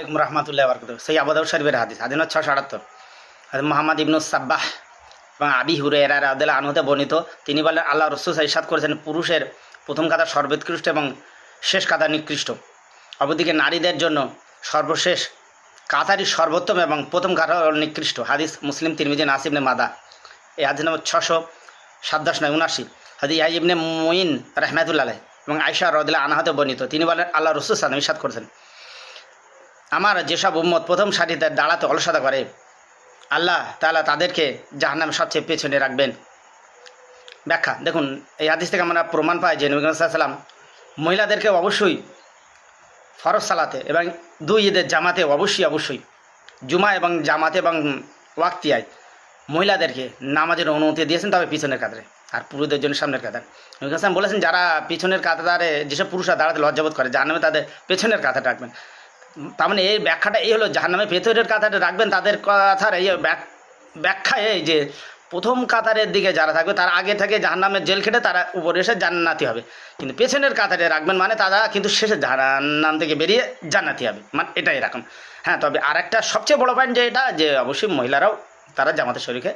আলাইকুম রহমতুল্লাহ বরকত সেই আবাদাউ শরীফের হাদিস নম্বর ছশো আটাত্তর। মোহাম্মদ ইবনু সাব্বাহ এবং আবি হুরে এরা আদাল আনহতে বর্ণিত, তিনি বলেন, আল্লাহ রসুল ইসাদ করেছেন পুরুষের প্রথম কাতার সর্বোৎকৃষ্ট এবং শেষ কাতার নিকৃষ্ট। অপরদিকে নারীদের জন্য সর্বশেষ কাতারই সর্বোত্তম এবং প্রথম কাতার নিকৃষ্ট। হাদিস মুসলিম, তিরমিজি নাসিবনে মাদা এই হাদিস নম্বর ছশো সাতাশ নয় উনাশি হাদি ইয়া ইবনে মঈন রহমাতুল্লাহ এবং আয়সা রদুল্লাহ আনাহাতে বর্ণিত। তিনি বলেন, আল্লাহ রসুল সালাম ইসাদ করেছেন। আমার যেসব উম্মত প্রথম সারিতে দাঁড়াতে অলসতা করে, আল্লাহ তালা তাদেরকে জাহান্নাম সবচেয়ে পেছনে রাখবেন। ব্যাখ্যা, দেখুন, এই হাদিস থেকে আমরা প্রমাণ পাই যে নবী সাল্লাম মহিলাদেরকে অবশ্যই ফরজ সালাতে এবং দুই ঈদের জামাতে অবশ্যই অবশ্যই জুমা এবং জামাতে এবং ওয়াক্তিয়ায় মহিলাদেরকে নামাজের অনুমতি দিয়েছেন, তবে পিছনের কাতারে আর পুরুষদের জন্য সামনের কাতার নবী বলেছেন, যারা পিছনের কাতারে যেসব পুরুষরা দাঁড়াতে লজ্জাবোধ করে, জাহান্নামে তাদের পেছনের কাতারে রাখবেন। তার মানে এই ব্যাখ্যাটা এই হলো জাহান্নামে ভেতরের কাতারে রাখবেন, তাদের কথার এই ব্যাখ্যা এই যে প্রথম কাতারের দিকে যারা থাকবে, তার আগে থেকে জাহান্নামের জেল খেটে তারা উপরে এসে জান্নাতি হবে। কিন্তু পেছনের কাতারে রাখবেন মানে তারা কিন্তু শেষে জাহান্নাম থেকে বেরিয়ে জান্নাতি হবে। মানে এটা এরকম। হ্যাঁ তবে আর একটা সবচেয়ে বড় পয়েন্ট যে এটা, যে অবশ্যই মহিলারাও তারা জামাতের শরীরকে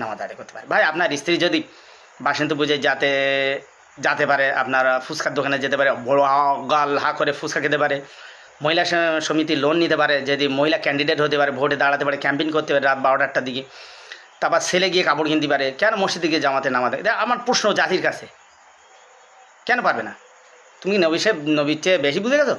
নামাজ আদায় করতে পারে। ভাই, আপনার স্ত্রী যদি বাসন্তী পুজোয় যাতে, যেতে পারে, আপনার ফুচকার দোকানে যেতে পারে, বড় গাল হা করে ফুচকা খেতে পারে মহিলা সমিতি লোন নিতে পারে, যদি মহিলা ক্যান্ডিডেট হতে পারে, ভোটে দাঁড়াতে পারে ক্যাম্পেইন করতে পারে রাত বারোটার দিকে। তারপর ছেলে গিয়ে কাপড় কিনতে পারে, কেন মসজিদে গিয়ে জামাতে নামাতে? আমার প্রশ্ন জাতির কাছে। কেন পারবে না? তুমি নবী সাহেব নবীর চেয়ে বেশি বুঝে গেছো?